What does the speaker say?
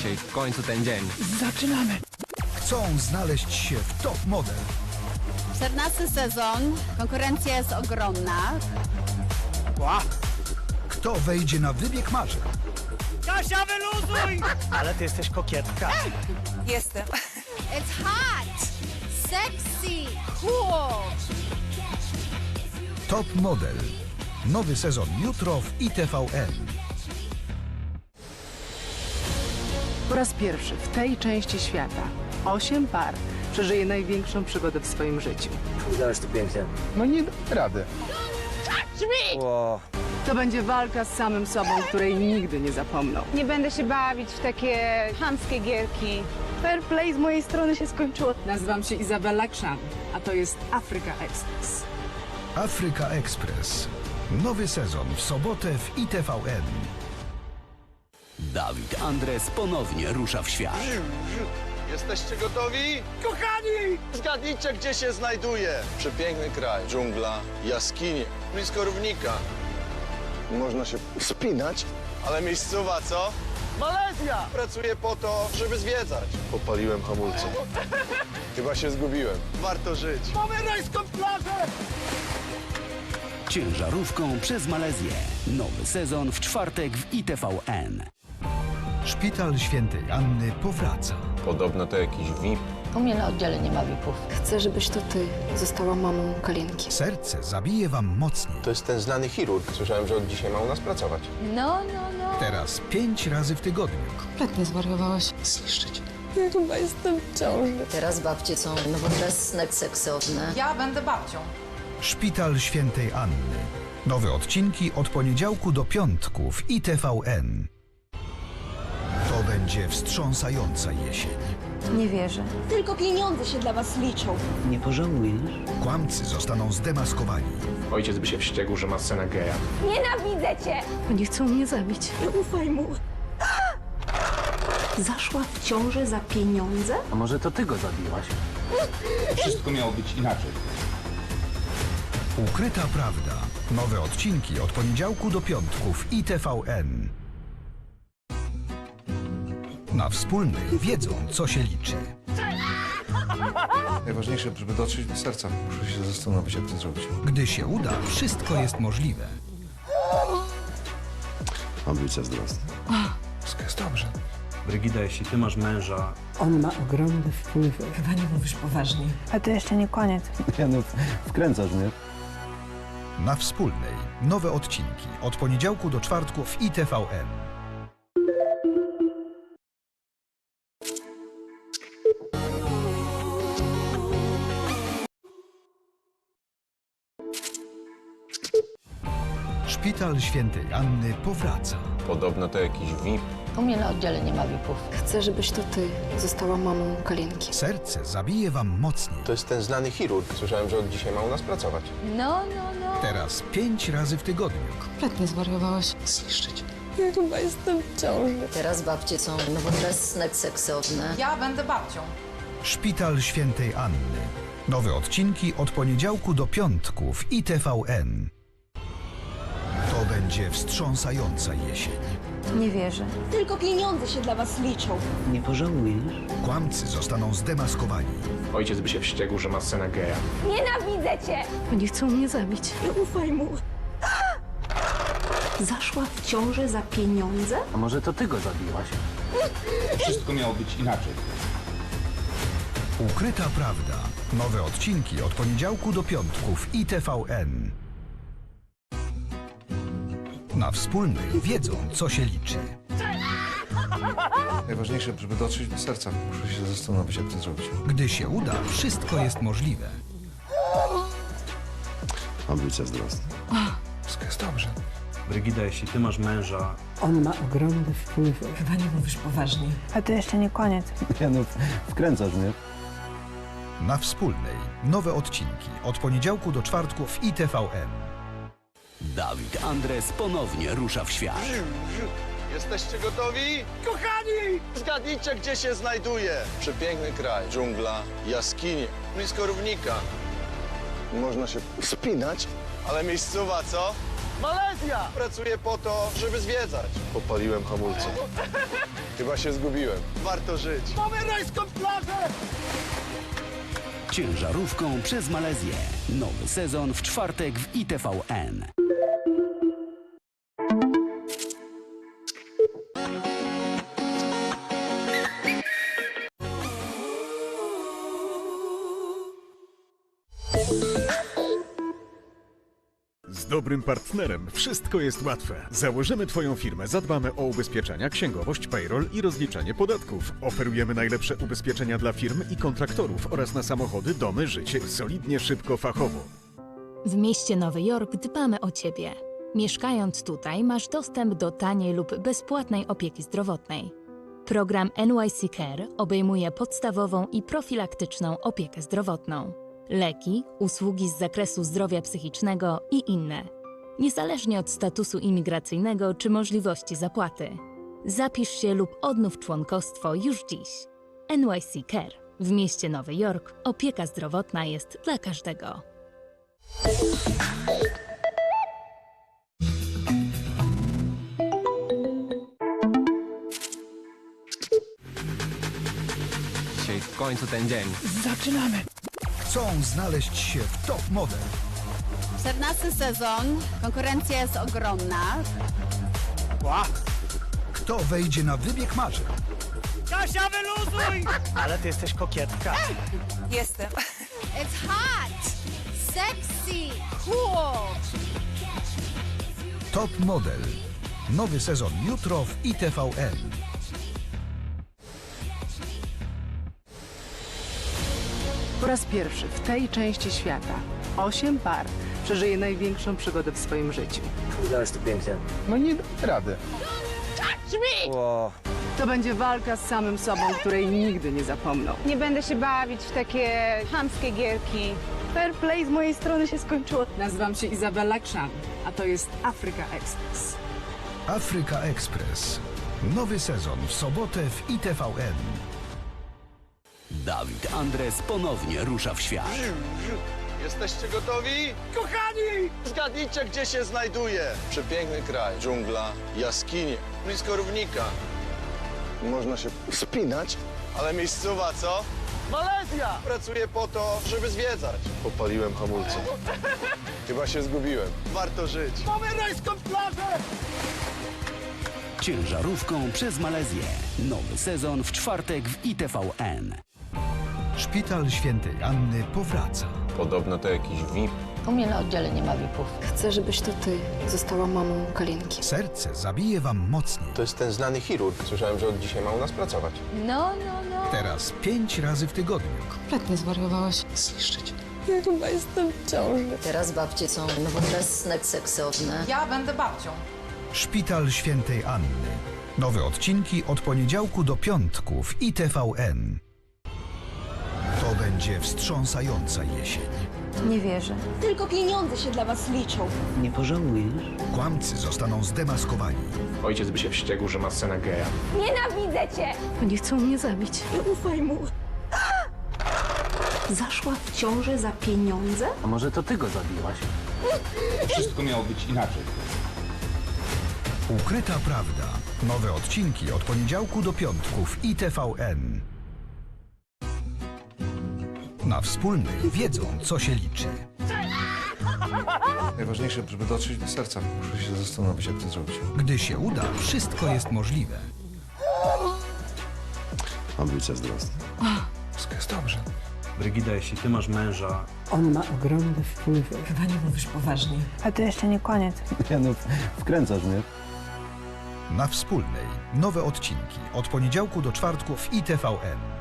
dzisiaj w końcu ten dzień. Zaczynamy. Chcą znaleźć się w top model. 14 sezon, konkurencja jest ogromna. Kto wejdzie na wybieg marzeń? Kasia, wyluzuj! Ale ty jesteś kokietka. Jestem. It's hot, sexy, cool. Top model. Nowy sezon jutro w ITVN. Po raz pierwszy w tej części świata osiem par przeżyje największą przygodę w swoim życiu. Wyglądasz tu pięknie. No nie da rady. Ło. To będzie walka z samym sobą, której nigdy nie zapomną. Nie będę się bawić w takie chamskie gierki. Fair play z mojej strony się skończyło. Nazywam się Izabela Krzan, a to jest Afryka Express. Afryka Express. Nowy sezon w sobotę w ITVN. Dawid Andres ponownie rusza w świat. Jesteście gotowi? Kochani! Zgadnijcie, gdzie się znajduje. Przepiękny kraj, dżungla, jaskinie, blisko równika. Można się wspinać, ale miejscowa co? Malezja! Pracuję po to, żeby zwiedzać. Popaliłem hamulce. Chyba się zgubiłem. Warto żyć. Mamy rajską plażę! Ciężarówką przez Malezję. Nowy sezon w czwartek w ITVN. Szpital Świętej Anny powraca. Podobno to jakiś VIP. U mnie na oddziale nie ma VIP-ów. Chcę, żebyś to ty została mamą Kalinki. Serce zabije wam mocniej. To jest ten znany chirurg. Słyszałem, że od dzisiaj ma u nas pracować. No, no, no. Teraz pięć razy w tygodniu. Kompletnie zwariowałeś. Zniszczyć. Chyba jestem w ciąży. Teraz babcie są nowoczesne, seksowne. Ja będę babcią. Szpital Świętej Anny. Nowe odcinki od poniedziałku do piątku w ITVN. Będzie wstrząsająca jesień. Nie wierzę. Tylko pieniądze się dla was liczą. Nie pożałujesz? Kłamcy zostaną zdemaskowani. Ojciec by się wściekł, że ma scenę geja. Nienawidzę cię! Oni chcą mnie zabić. Nie ufaj mu. Zaszła w ciąży za pieniądze? A może to ty go zabiłaś? Wszystko miało być inaczej. Ukryta prawda. Nowe odcinki od poniedziałku do piątku w ITVN. Na wspólnej wiedzą, co się liczy. Najważniejsze, żeby dotrzeć do serca. Muszę się zastanowić, jak to zrobić. Gdy się uda, wszystko jest możliwe. Mam być zazdrosny. Wszystko jest dobrze. Brygida, jeśli ty masz męża... On ma ogromny wpływ. Chyba nie mówisz poważnie. A to jeszcze nie koniec. Ja no, wkręcasz mnie. Na wspólnej nowe odcinki od poniedziałku do czwartku w ITVN. Szpital Świętej Anny powraca. Podobno to jakiś VIP. U mnie na oddziale nie ma VIP-ów. Chcę, żebyś to ty została mamą Kalinki. Serce zabije wam mocniej. To jest ten znany chirurg. Słyszałem, że od dzisiaj ma u nas pracować. No, no, no. Teraz pięć razy w tygodniu. Kompletnie zwariowałeś. Zniszczyć. Chyba jestem w ciąży. Teraz babcie są nowoczesne, seksowne. Ja będę babcią. Szpital Świętej Anny. Nowe odcinki od poniedziałku do piątku w ITVN. Będzie wstrząsająca jesień. Nie wierzę. Tylko pieniądze się dla was liczą. Nie pożałujesz? Kłamcy zostaną zdemaskowani. Ojciec by się wściekł, że ma scenę geja. Nienawidzę cię! Oni chcą mnie zabić. Nie ufaj mu. Zaszła w ciąży za pieniądze? A może to ty go zabiłaś? Wszystko miało być inaczej. Ukryta prawda. Nowe odcinki od poniedziałku do piątku w ITVN. Na wspólnej wiedzą, co się liczy. Najważniejsze, żeby dotrzeć do serca. Muszę się zastanowić, jak to zrobić. Gdy się uda, wszystko jest możliwe. Mam być zazdrosny. Wszystko jest dobrze. Brygida, jeśli ty masz męża... On ma ogromny wpływ. Chyba nie mówisz poważnie. A to jeszcze nie koniec. Ja no, wkręcasz mnie. Na wspólnej nowe odcinki od poniedziałku do czwartku w ITVN. Dawid Andres ponownie rusza w świat. Jesteście gotowi? Kochani! Zgadnijcie, gdzie się znajduje. Przepiękny kraj, dżungla, jaskinie, blisko równika. Można się wspinać, ale miejscowa co? Malezja! Pracuję po to, żeby zwiedzać. Popaliłem hamulce. Chyba się zgubiłem. Warto żyć. Ciężarówką przez Malezję. Nowy sezon w czwartek w ITVN. Z dobrym partnerem wszystko jest łatwe. Założymy Twoją firmę, zadbamy o ubezpieczenia, księgowość, payroll i rozliczanie podatków. Oferujemy najlepsze ubezpieczenia dla firm i kontraktorów oraz na samochody, domy, życie. Solidnie, szybko, fachowo. W mieście Nowy Jork dbamy o Ciebie. Mieszkając tutaj masz dostęp do taniej lub bezpłatnej opieki zdrowotnej. Program NYC Care obejmuje podstawową i profilaktyczną opiekę zdrowotną, leki, usługi z zakresu zdrowia psychicznego i inne. Niezależnie od statusu imigracyjnego czy możliwości zapłaty. Zapisz się lub odnów członkostwo już dziś. NYC Care. W mieście Nowy Jork opieka zdrowotna jest dla każdego. Dzisiaj w końcu ten dzień. Chcą znaleźć się w top model. 14 sezon, konkurencja jest ogromna. Kto wejdzie na wybieg marzeń? Jestem. It's hot, sexy, cool. Top model. Nowy sezon jutro w ITVN. Po raz pierwszy w tej części świata osiem par przeżyje największą przygodę w swoim życiu. No nie da rady. To będzie walka z samym sobą, której nigdy nie zapomną. Nie będę się bawić w takie chamskie gierki. Fair play z mojej strony się skończyło. Nazywam się Izabela Krzan, a to jest Afryka Express. Afryka Express. Nowy sezon w sobotę w ITVN. Dawid Andres ponownie rusza w świat. Jesteście gotowi? Kochani! Zgadnijcie, gdzie się znajduje. Przepiękny kraj. Dżungla, jaskinie, blisko równika. Można się wspinać, ale miejscowa co? Malezja! Pracuję po to, żeby zwiedzać. Popaliłem hamulce. Chyba się zgubiłem. Warto żyć. Ciężarówką przez Malezję. Nowy sezon w czwartek w ITVN. Szpital Świętej Anny powraca. Podobno to jakiś VIP. U mnie na oddziale nie ma VIP-ów. Chcę, żebyś to ty została mamą Kalinki. Serce zabije wam mocniej. To jest ten znany chirurg. Słyszałem, że od dzisiaj ma u nas pracować. No, no, no. Teraz pięć razy w tygodniu. Kompletnie zwariowałaś. Zniszczyć. Ja chyba jestem w ciąży. Teraz babcie są nowoczesne, seksowne. Ja będę babcią. Szpital Świętej Anny. Nowe odcinki od poniedziałku do piątku w ITVN. To będzie wstrząsająca jesień. Nie wierzę. Tylko pieniądze się dla was liczą. Nie pożałujesz? Kłamcy zostaną zdemaskowani. Ojciec by się wściekł, że ma syna geja. Nienawidzę cię! Oni chcą mnie zabić. Nie ufaj mu. Zaszła w ciążę za pieniądze? A może to ty go zabiłaś? Wszystko miało być inaczej. Ukryta prawda. Nowe odcinki od poniedziałku do piątku w ITVN. Na wspólnej wiedzą, co się liczy. Najważniejsze, żeby dotrzeć do serca. Muszę się zastanowić, jak to zrobić. Gdy się uda, wszystko jest możliwe. Mam być zazdrosny. Wszystko jest dobrze. Brygida, jeśli ty masz męża, On ma ogromny wpływ. Chyba nie mówisz poważnie. A to jeszcze nie koniec. Ja no, wkręcasz mnie. Na wspólnej nowe odcinki od poniedziałku do czwartku w ITVN.